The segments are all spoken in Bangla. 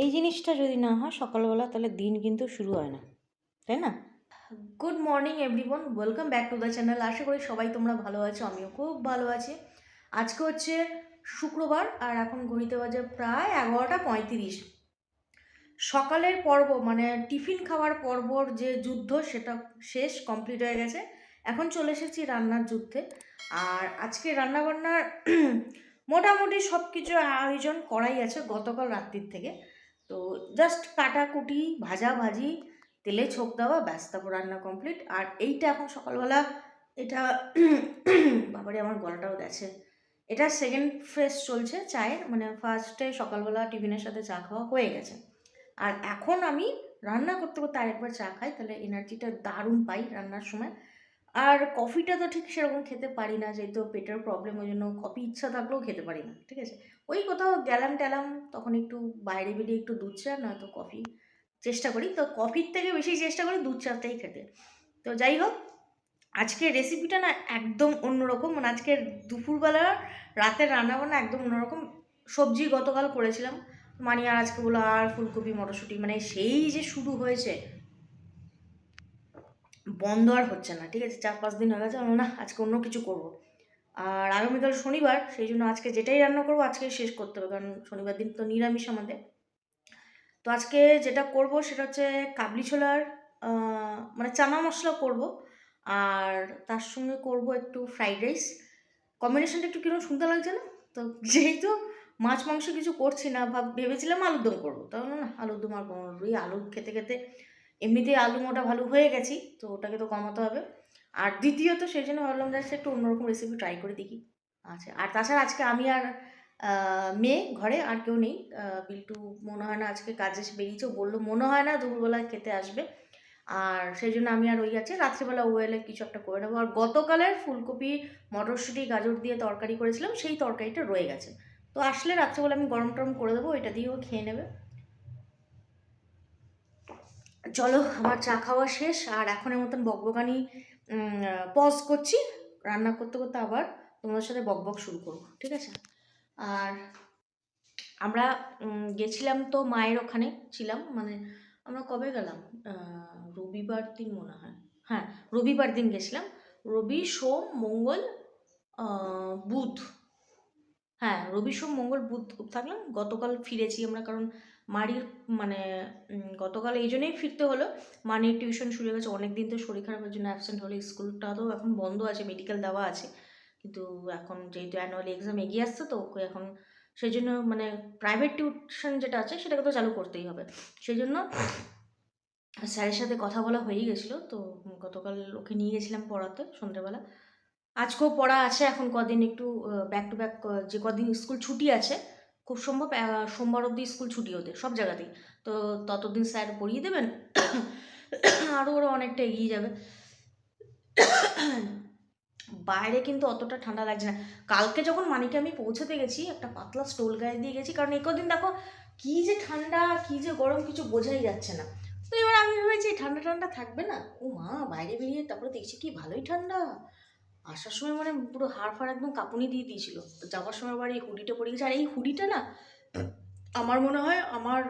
এই জিনিসটা যদি না হয় সকালবেলা তাহলে দিন কিন্তু শুরু হয় না। তাই না? Good morning everyone welcome back to the channel আশা করি সবাই তোমরা ভালো আছো, আমিও খুব ভালো আছি। আজকে হচ্ছে শুক্রবার আর এখন ঘড়িতে বাজে প্রায় এগারোটা পঁয়ত্রিশ। সকালের পর্ব মানে টিফিন খাওয়ার পর্বর যে যুদ্ধ, সেটা শেষ কমপ্লিট হয়ে গেছে। এখন চলে এসেছি রান্নার যুদ্ধে। আর আজকে রান্নাবান্নার মোটামুটি সব কিছু আয়োজন করাই আছে গতকাল রাত্রির থেকে। তো জাস্ট কাটাকুটি ভাজা ভাজি তেলে ছোপ দেওয়া, ব্যাস, তারপর রান্না কমপ্লিট আর এইটা এখন সকালবেলা এটা বাবারে, আমার গলাটাও গেছে। এটা সেকেন্ড ফেস চলছে চায়ের মানে ফার্স্টে সকালবেলা টিফিনের সাথে চা খাওয়া হয়ে গেছে। আর এখন আমি রান্না করতে করতে আরেকবার চা খাই, তাহলে এনার্জিটা দারুণ পাই রান্নার সময়। আর কফিটা তো ঠিক সেরকম খেতে পারি না, যেহেতু পেটের প্রবলেম ওই জন্য কফি ইচ্ছা থাকলেও খেতে পারি না, ঠিক আছে? ওই কোথাও গেলাম টেলাম, তখন একটু বাইরে বেরিয়ে একটু দুধ চা, নয়তো কফি চেষ্টা করি। তো কফির থেকে বেশি চেষ্টা করি দুধ চাটাই খেতে। তো যাই হোক, আজকের রেসিপিটা না একদম অন্যরকম মানে আজকের দুপুরবেলা রাতের রান্নাবান্না একদম অন্যরকম। সবজি গতকাল করেছিলাম মানি আর আজকে বলো আর ফুলকপি, মটরশুঁটি মানে সেই যে শুরু হয়েছে বন্ধ আর হচ্ছে না, ঠিক আছে? চার পাঁচ দিন হয়ে গেছে না, আজকে অন্য কিছু করব। আর আগামীকাল শনিবার, সেই জন্য আজকে যেটাই রান্না করব আজকে শেষ করতে হবে, কারণ শনিবার দিন তো নিরামিষ আমাদের। তো আজকে যেটা করব, সেটা হচ্ছে কাবলি ছোলার মানে চানা মশলা করব, আর তার সঙ্গে করব একটু ফ্রাইড রাইস। কম্বিনেশনটা একটু কীরকম শুনতে লাগছে না? তো যেহেতু মাছ মাংস কিছু করছি না, ভাব, ভেবেছিলাম আলুর দম করব তাহলে না আলুর দম আর এই আলু খেতে খেতে এমনিতেই আলু মোটা ভালো হয়ে গেছি, তো ওটাকে তো কমাতে হবে। আর দ্বিতীয়ত সেই জন্য ভাবলাম যে একটু অন্যরকম রেসিপি ট্রাই করে দেখি। আচ্ছা আর তাছাড়া আজকে আমি আর মেয়ে ঘরে আর কেউ নেই। বিল্টু মনে হয় না আজকে কাজে বেরিয়েছে। বলল, মনে হয় না দুপুরবেলায় খেতে আসবে। আর সেই জন্য আমি আর ওই আছে, রাত্রিবেলা ও এলে কিছু একটা করে নেব। আর গতকালের ফুলকপি, মটরশুঁটি, গাজর দিয়ে তরকারি করেছিলাম, সেই তরকারিটা রয়ে গেছে। তো আসলে রাত্রিবেলা আমি গরম টরম করে দেবো, এটা দিয়েও খেয়ে নেবে। চলো, আমার চা খাওয়া শেষ, আর এখনের মতন বকবকানি পজ করছি, রান্না করতে করতে আবার তোমাদের সাথে বকবক শুরু করব, ঠিক আছে? আর আমরা গেছিলাম তো মায়ের ওখানে, ছিলাম মানে আমরা কবে গেলাম? রবিবার দিন মনে হয়। হ্যাঁ রবিবার দিন গেছিলাম। রবি, সোম, মঙ্গল বুধ। হ্যাঁ রবি, সোম, মঙ্গল, বুধ থাকলাম, গতকাল ফিরেছি আমরা, কারণ মারির মানে গতকাল এই জন্যই ফিরতে হলো। মানির টিউশন শুরু হয়ে গেছে। অনেক দিন তো শরীর খারাপের জন্য অ্যাবসেন্ট হলে। স্কুলটা তো এখন বন্ধ আছে মেডিকেল দেওয়া আছে। কিন্তু এখন যেহেতু অ্যানুয়াল এক্সাম এগিয়ে আসছে তো ওকে এখন সেই জন্য মানে প্রাইভেট টিউশন যেটা আছে সেটাকে তো চালু করতেই হবে। সেই জন্য স্যারের সাথে কথা বলা হয়েই গেছিল। তো গতকাল ওকে নিয়ে গেছিলাম পড়াতে সন্ধ্যেবেলা। আজকেও পড়া আছে। এখন কদিন একটু ব্যাক টু ব্যাক যে কদিন স্কুল ছুটি আছে খুব সম্ভব সোমবার অবধি স্কুল ছুটি ওদের, সব জায়গাতেই। তো ততদিন স্যার পড়িয়ে দেবেন আরও ওরা অনেকটা এগিয়ে যাবে। বাইরে কিন্তু অতটা ঠান্ডা লাগছে না। কালকে যখন মানিকে আমি পৌঁছাতে গেছি, একটা পাতলা স্টোল গায়ে দিয়ে গেছি, কারণ এই কদিন দেখো, কী যে ঠান্ডা, কী যে গরম, কিছু বোঝাই যাচ্ছে না। তো এবার আমি ভেবেছি, ঠান্ডা ঠান্ডা থাকবে না? ও মা, বাইরে বেরিয়ে তারপরে দেখছি কি ভালোই ঠান্ডা। আসার সময় মানে পুরো হাড় ফাড় একদম কাঁপুনি দিয়ে দিয়েছিল। তো যাওয়ার সময় আবার এই হুডিটা পরে গেছে। আর এই হুডিটা না, আমার মনে হয় আমার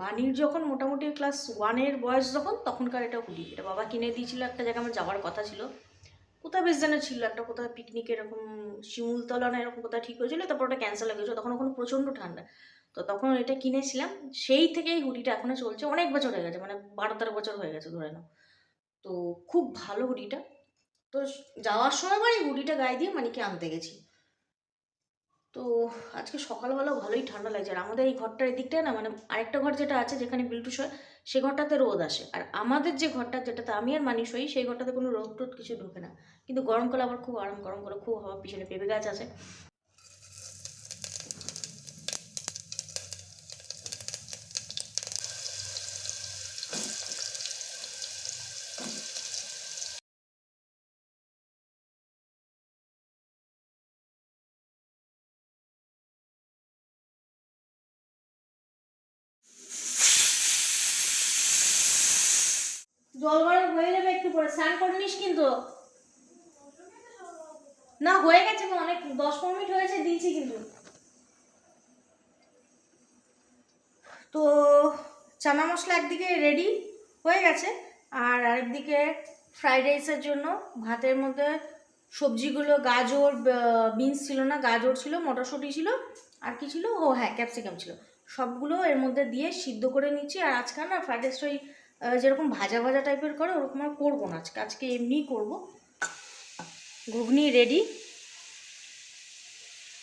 মানির যখন মোটামুটি ক্লাস ওয়ানের বয়স যখন, তখনকার এটা হুডি। এটা বাবা কিনে দিয়েছিল একটা জায়গায়, আমার যাওয়ার কথা ছিল। কোথায় বেশ যেন ছিল, একটা কোথায় পিকনিক এরকম শিমুলতলা না এরকম কোথায় ঠিক হয়েছিল, তারপর ওটা ক্যান্সেল হয়ে গেছিল। তখন ওখানে প্রচণ্ড ঠান্ডা। তো তখন এটা কিনেছিলাম। সেই থেকেই হুডিটা এখনও চলছে। অনেক বছর হয়ে গেছে মানে বারো তেরো বছর হয়ে গেছে ধরে নাও। তো খুব ভালো হুডিটা। তো যাওয়ার সময় মানে হুডিটা গায়ে দিয়ে মানিকে আনতে গেছি। তো আজকে সকালবেলা ভালোই ঠান্ডা লাগছে। আর আমাদের এই ঘরটার দিকটা না মানে আরেকটা ঘর যেটা আছে যেখানে বিল্টু শোয় সে ঘরটাতে রোদ আসে। আর আমাদের যে ঘরটা যেটাতে আমি আর মানি শোই, সেই ঘরটাতে কোনো রোদ টোদ কিছু ঢোকে না। কিন্তু গরমকাল আবার খুব আরাম গরম করে খুব হাওয়া পিছনে পেঁপে গাছ আছে। জল গরম হয়ে যাবে একটু পরে। স্নান করে নিস কিন্তু। না, হয়ে গেছে অনেক দশ পনেরো মিনিট হয়েছে, দিয়েছি কিন্তু। তো চানা মশলা একদিকে রেডি হয়ে গেছে, আর আরেকদিকে ফ্রাইড রাইসের জন্য ভাতের মধ্যে সবজিগুলো, গাজর বিনস ছিল না, গাজর ছিল, মটরশুঁটি ছিল, আর কি ছিল? ও হ্যাঁ ক্যাপসিকাম ছিল। সবগুলো এর মধ্যে দিয়ে সিদ্ধ করে নিচ্ছি, আর আজকে না ফ্রাইড রাইসটা ওই যেরকম ভাজা ভাজা টাইপের করে, ওরকম আর করব না। আজকে আজকে এমনিই করব। ঘুগনি রেডি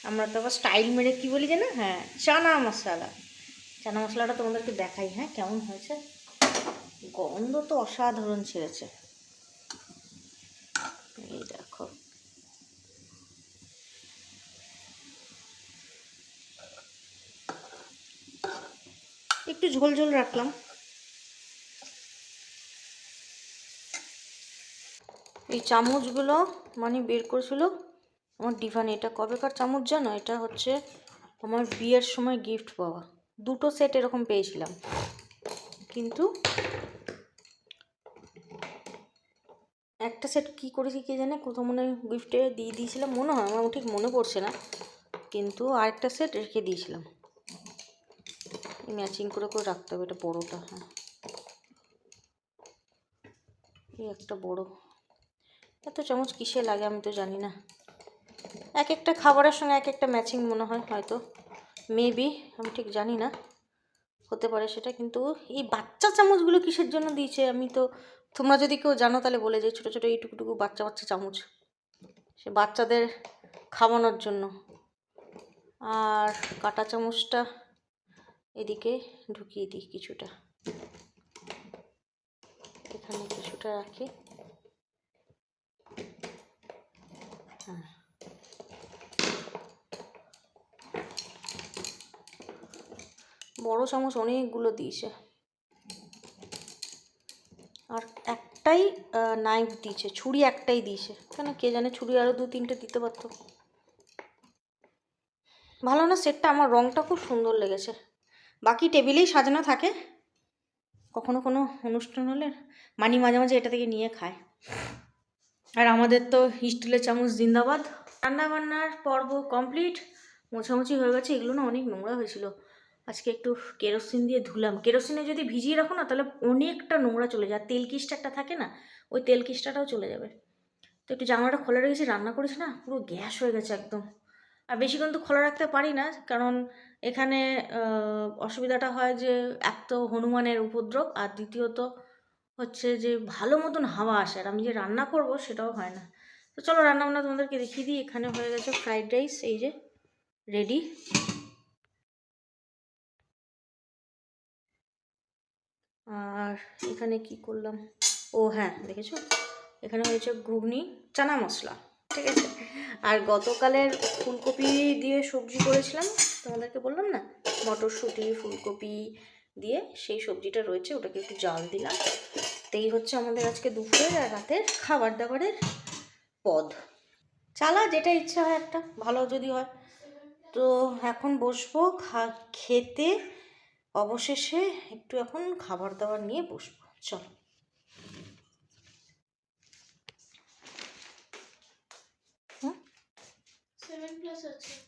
আমরা তো আবার স্টাইল মেরে কি বলি যে না হ্যাঁ চানা মশলা। চানা মশলাটা তোমাদেরকে দেখাই হ্যাঁ কেমন হয়েছে? গন্ধ তো অসাধারণ ছেড়েছে। এই দেখো। একটু ঝোল ঝোল রাখলাম। এই চামচগুলো মানে বের করেছিল আমার ডিভান। এটা কবেকার চামচ জানো? এটা হচ্ছে আমার বিয়ের সময় গিফট পাওয়া। দুটো সেট এরকম পেয়েছিলাম। কিন্তু একটা সেট কি করেছি কে জানে? কোথাও মনে হয় গিফটে দিয়ে দিয়েছিলাম। মনে হয়, আমার ঠিক মনে পড়ছে না। কিন্তু আরেকটা সেট রেখে দিয়েছিলাম। ম্যাচিং করে করে রাখতে হবে। এটা বড়োটা হ্যাঁ। এই একটা বড়। এত চামচ কিসে লাগে আমি তো জানি না। এক একটা খাবারের সঙ্গে এক একটা ম্যাচিং মনে হয়, হয়তো। মেবি আমি ঠিক জানি না। হতে পারে সেটা, কিন্তু এই বাচ্চা চামচগুলো কিসের জন্য দিয়েছে? আমি তো, তোমরা যদি কেউ জানো তাহলে বলে যে ছোটো ছোটো এইটুকুটুকু বাচ্চা বাচ্চা চামচ। সে বাচ্চাদের খাওয়ানোর জন্য। আর কাটা চামচটা এদিকে ঢুকিয়ে দিই কিছুটা। এখানে কিছুটা রাখি। হ্যাঁ বড় চামচ অনেকগুলো দিয়েছে। আর একটাই নাইফ দিয়েছে, ছুরি একটাই দিয়েছে। কেন কে জানে ছুরি আরও দু তিনটে দিতে পারতো। ভালো না সেটটা আমার রঙটা খুব সুন্দর লেগেছে। বাকি টেবিলেই সাজানো থাকে। কখনো কোনো অনুষ্ঠান হলে মানি মাঝে মাঝে এটা থেকে নিয়ে খায়। আর আমাদের তো স্টিলের চামচ জিন্দাবাদ। রান্না বান্নার পর্ব কমপ্লিট, মোছামুছি হয়ে গেছে, এগুলো না অনেক নোংরা হয়েছিল। আজকে একটু কেরোসিন দিয়ে ধুলাম। কেরোসিনে যদি ভিজিয়ে রাখো না, তাহলে অনেকটা নোংরা চলে যায়। তেল কিসটা একটা থাকে না, ওই তেল কিসটাটাও চলে যাবে। তো একটু জানলাটা খোলা রেখেছি রান্না করেছি না, পুরো গ্যাস হয়ে গেছে একদম। আর বেশিক্ষণ তো খোলা রাখতে পারি না, কারণ এখানে অসুবিধাটা হয় যে, এক তো হনুমানের উপদ্রব, আর দ্বিতীয়ত হচ্ছে যে ভালো মতন হাওয়া আসে আর আমি যে রান্না করব সেটাও হয় না। তো চলো রান্না বান্না তোমাদেরকে দেখিয়ে দিই, এখানে হয়ে গেছে ফ্রাইড রাইস এই যে রেডি আর এখানে কি করলাম? ও হ্যাঁ দেখেছ? এখানে হয়েছে ঘুগনি, চানা মশলা, ঠিক আছে? আর গতকালের ফুলকপি দিয়ে সবজি করেছিলাম, তোমাদেরকে বললাম না? মটরশুঁটি, ফুলকপি দিয়ে সেই সবজিটা রয়েছে, ওটাকে একটু জাল দিলাম। এই হচ্ছে আমাদের আজকে দুপুরের আর রাতের খাবার দাবারের পদ। চালা যেটা ইচ্ছা হয় একটা ভালো যদি হয়। তো এখন বসবো খা খেতে। অবশেষে একটু এখন খাবার দাবার নিয়ে বসবো। চলো।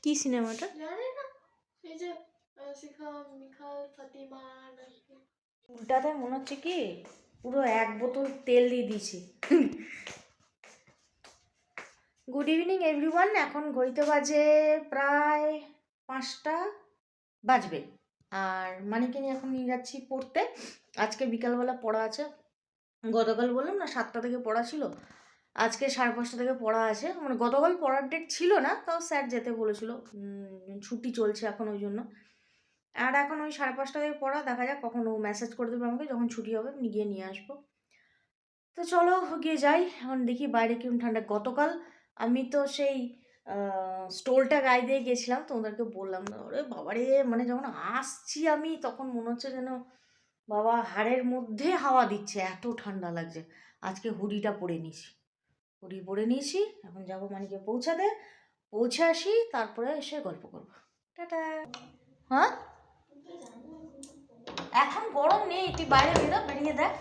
কি সিনেমাটা? উল্টাতে মনে হচ্ছে কি পুরো এক বোতল তেল দিয়ে দিয়েছি। গুড ইভিনিং এভরিওয়ান এখন ঘড়িতে বাজে প্রায় পাঁচটা বাজবে। আর মানিকে নিয়ে এখন নিয়ে যাচ্ছি পড়তে। আজকে বিকালবেলা পড়া আছে। গতকাল বললাম না, সাতটা থেকে পড়া ছিল। আজকে সাড়ে পাঁচটা থেকে পড়া আছে। মানে গতকাল পড়ার ডেট ছিল না, তাও স্যার যেতে বলেছিল। ছুটি চলছে এখন ওই জন্য। আর এখন ওই সাড়ে পাঁচটা থেকে পড়া, দেখা যাক কখন ও মেসেজ করে দেবে আমাকে, যখন ছুটি হবে আমি গিয়ে নিয়ে আসব। তো চলো গিয়ে যাই, এখন দেখি বাইরে কিরম ঠান্ডা। গতকাল আমি তো সেই স্টোলটা গায়ে দিয়ে গেছিলাম তোমাদেরকে বললাম না ওরে বাবারে মানে যখন আসছি আমি, তখন মনে হচ্ছে যেন বাবা হাড়ের মধ্যে হাওয়া দিচ্ছে, এত ঠান্ডা লাগছে। আজকে হুডিটা পরে নিয়েছি। হুডি পরে নিয়েছি, এখন যাব মানিকে পৌঁছাতে। পৌঁছে আসি, তারপরে এসে গল্প করব। টাটা। হ্যাঁ? এখন গরম নেই, তুই বাইরে বেরো, বেরিয়ে দেখ।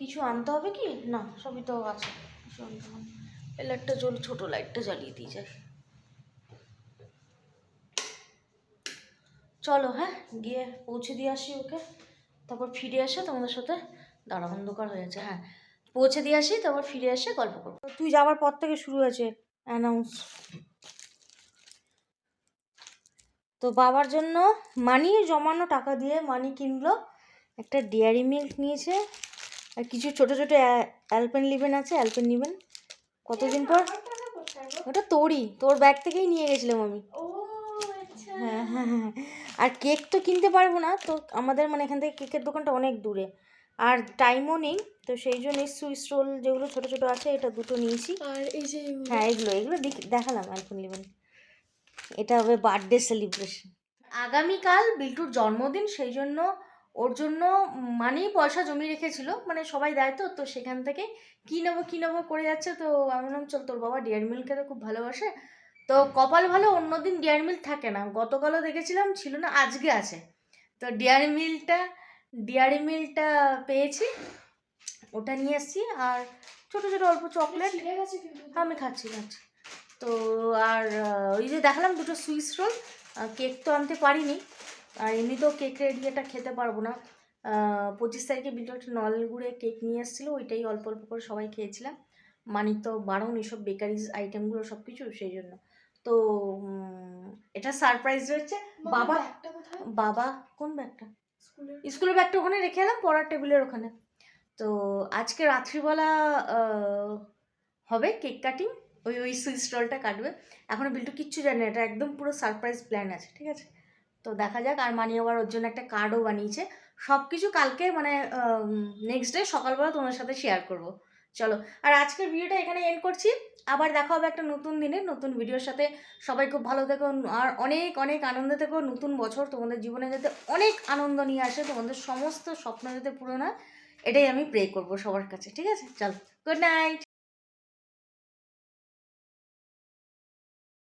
কিছু আনতে হবে কি? না, সবই তো আছে। লাইটটা জ্বল ছোটো লাইটটা জ্বালিয়ে দিয়ে যায় চলো হ্যাঁ গিয়ে পৌঁছে দিয়ে আসি ওকে। তারপর ফিরে এসে তোমাদের সাথে দাঁড়া অন্ধকার হয়ে যাচ্ছে হ্যাঁ। পৌঁছে দিয়ে আসি, তারপর ফিরে এসে গল্প করব। তুই যাওয়ার পর থেকে শুরু হয়েছে অ্যানাউন্স তো বাবার জন্য মানি জমানো টাকা দিয়ে মানি কিনলো একটা ডেয়ারি মিল্ক নিয়েছে আর কিছু ছোট ছোট অ্যালপেন লিভেন আছে অ্যালপেন লিভেন কতদিন পর? ওটা তোরই তোর ব্যাগ থেকেই নিয়ে গেছিলাম আমি। আচ্ছা। হ্যাঁ হ্যাঁ হ্যাঁ আর কেক তো কিনতে পারব না তো আমাদের মানে এখান থেকে কেকের দোকানটা অনেক দূরে। আর টাইমও নেই তো সেই জন্য সুইস রোল যেগুলো ছোটো ছোটো আছে এটা দুটো নিয়েছি। আর এই যে হ্যাঁ এগুলো এগুলো দেখ- দেখালাম আইফোন ইলেভেন এটা হবে বার্থডে সেলিব্রেশন আগামীকাল বিল্টুর জন্মদিন সেই জন্য ওর জন্য মানি পয়সা জমিয়ে রেখেছিল মানে সবাই দেয় তো তো সেখান থেকে কী নেব কী নেব করে যাচ্ছে তো আমি বললাম চল তোর বাবা ডিয়ার মিল্ক খেতে খুব ভালোবাসে। তো কপাল ভালো অন্যদিন ডিয়ার মিল্ক থাকে না। গতকালও দেখেছিলাম ছিল না আজকে আছে। তো ডিয়ার মিল্কটা ডিয়ারি মিল্কটা পেয়েছি ওটা নিয়ে এসেছি আর ছোটো ছোটো অল্প চকলেট আমি খাচ্ছি খাচ্ছি। তো আর ওই যে দেখালাম দুটো সুইস রোল কেক তো আনতে পারিনি আর এমনিতেও কেক রেডি এটা খেতে পারব না। পঁচিশ তারিখে বিল্টু একটা গুঁড়ে কেক নিয়ে এসেছিল ওইটাই অল্প অল্প করে সবাই খেয়েছিলাম। মানি তো বারণ এইসব বেকারিজ আইটেমগুলো সব কিছু সেই জন্য। তো এটা সারপ্রাইজ রয়েছে। বাবা বাবা কোন ব্যাগটা? স্কুলের। ব্যাগটা ওখানে রেখে এলাম পড়ার টেবিলের ওখানে। তো আজকে রাত্রিবেলা হবে কেক কাটিং ওই ওই সুইচ রোলটা কাটবে। এখনও বিল্টু কিচ্ছু জানে না, এটা একদম পুরো সারপ্রাইজ প্ল্যান আছে, ঠিক আছে? তো দেখা যাক, আর মানি আবার ওর জন্য একটা কার্ডও বানিয়েছে। সব কিছু কালকে মানে নেক্সট ডে সকালবেলা তোমার সাথে শেয়ার করব। চলো, আর আজকের ভিডিওটা এখানে এন্ড করছি। আবার দেখা হবে একটা নতুন দিনে, নতুন ভিডিওর সাথে। সবাই খুব ভালো থেকো, আর অনেক অনেক আনন্দে থেকো। নতুন বছর তোমাদের জীবনে যাতে অনেক আনন্দ নিয়ে আসে, তোমাদের সমস্ত স্বপ্ন যাতে পূরণ হয়, এটাই আমি প্রে করব সবার কাছে, ঠিক আছে? চলো গুড নাইট